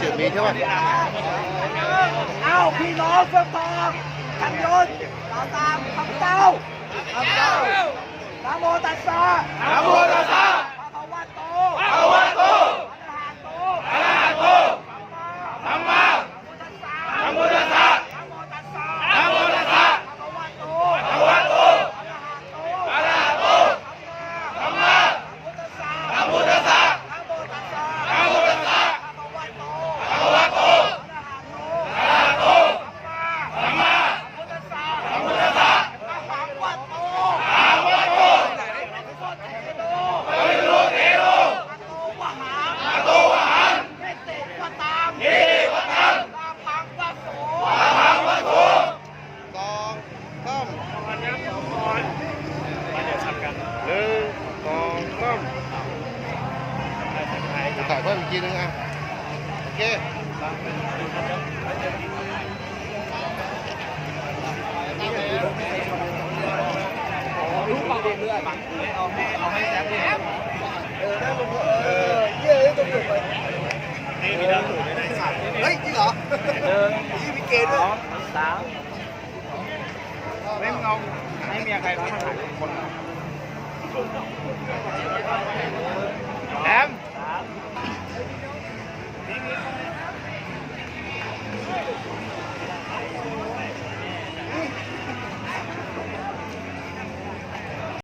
จืดมีใช่ป่ะเอ้าพี่น้องเฟื่องทองกันยนต์ตามตามคำเจ้าคำเจ้านะโมตัสสะนะโมตัสสะ ภะคะวะโต ภะคะวะโต อะระหะโต สัมมาสัมพุทธัสสะ นะโมตัสสะ นะโมตัสสะ ภะคะวะโต ภะคะวะโต อะระหะโต อะระหะโตสัมมา สัมพุทธัสสะ สัมพุทธัสสะ นะโมตัสสะ นะโมตัสสะ ภะคะวะโต ภะคะวะโต อะระหะโต สัมมา สัมพุทธัสสะ สัมพุทธัสสะ อะหังวัตโต อาวัตโต เทโล ปริโลเทโล อโตวะหัง อโตวะหัง เนติวตัง เอวะตัง ตาพังวะโส อาหังวะโต สองสามหนึ่งสองสาม ถ่ายเพิ่มอีกทีนึงอะโอเคเฮ้ยจริงเหรอเออยี่มีเกณฑ์ด้วยสามไม่เงาไม่มีใครร้องมาถ่ายคนเ